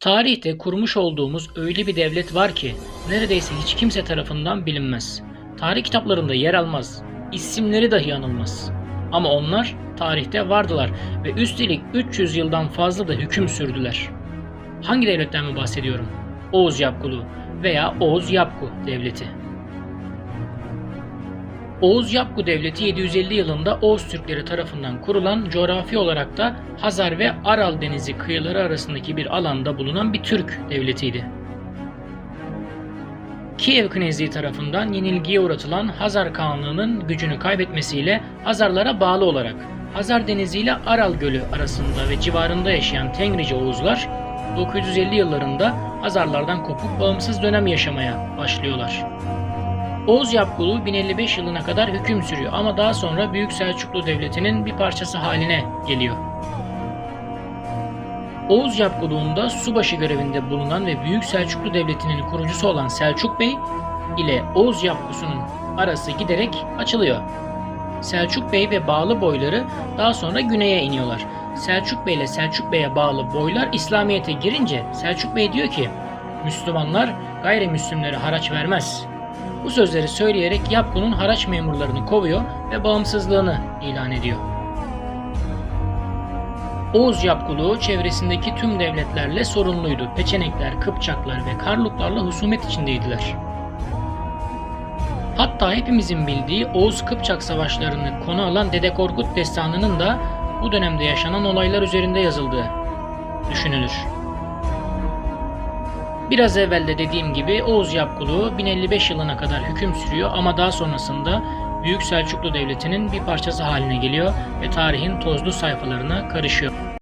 Tarihte kurmuş olduğumuz öyle bir devlet var ki neredeyse hiç kimse tarafından bilinmez. Tarih kitaplarında yer almaz, isimleri dahi anılmaz. Ama onlar tarihte vardılar ve üstelik 300 yıldan fazla da hüküm sürdüler. Hangi devletten mi bahsediyorum? Oğuz Yapkulu veya Oğuz Yapku Devleti. Oğuz Yapgu Devleti 750 yılında Oğuz Türkleri tarafından kurulan coğrafi olarak da Hazar ve Aral Denizi kıyıları arasındaki bir alanda bulunan bir Türk devletiydi. Kiev Knezliği tarafından yenilgiye uğratılan Hazar Kağanlığı'nın gücünü kaybetmesiyle Hazarlara bağlı olarak Hazar Denizi ile Aral Gölü arasında ve civarında yaşayan Tengrice Oğuzlar 950 yıllarında Hazarlardan kopup bağımsız dönem yaşamaya başlıyorlar. Oğuz Yapgulu 1055 yılına kadar hüküm sürüyor ama daha sonra Büyük Selçuklu Devleti'nin bir parçası haline geliyor. Oğuz Yapguluğunda subaşı görevinde bulunan ve Büyük Selçuklu Devleti'nin kurucusu olan Selçuk Bey ile Oğuz Yapgusu'nun arası giderek açılıyor. Selçuk Bey ve bağlı boyları daha sonra güneye iniyorlar. Selçuk Bey ile Selçuk Bey'e bağlı boylar İslamiyet'e girince Selçuk Bey diyor ki Müslümanlar gayrimüslimlere haraç vermez. Bu sözleri söyleyerek Yapgu'nun haraç memurlarını kovuyor ve bağımsızlığını ilan ediyor. Oğuz Yapgulu çevresindeki tüm devletlerle sorunluydu. Peçenekler, Kıpçaklar ve Karluklarla husumet içindeydiler. Hatta hepimizin bildiği Oğuz Kıpçak savaşlarını konu alan Dede Korkut destanının da bu dönemde yaşanan olaylar üzerinde yazıldığı düşünülür. Biraz evvel de dediğim gibi Oğuz Yapgulu 1055 yılına kadar hüküm sürüyor ama daha sonrasında Büyük Selçuklu Devleti'nin bir parçası haline geliyor ve tarihin tozlu sayfalarına karışıyor.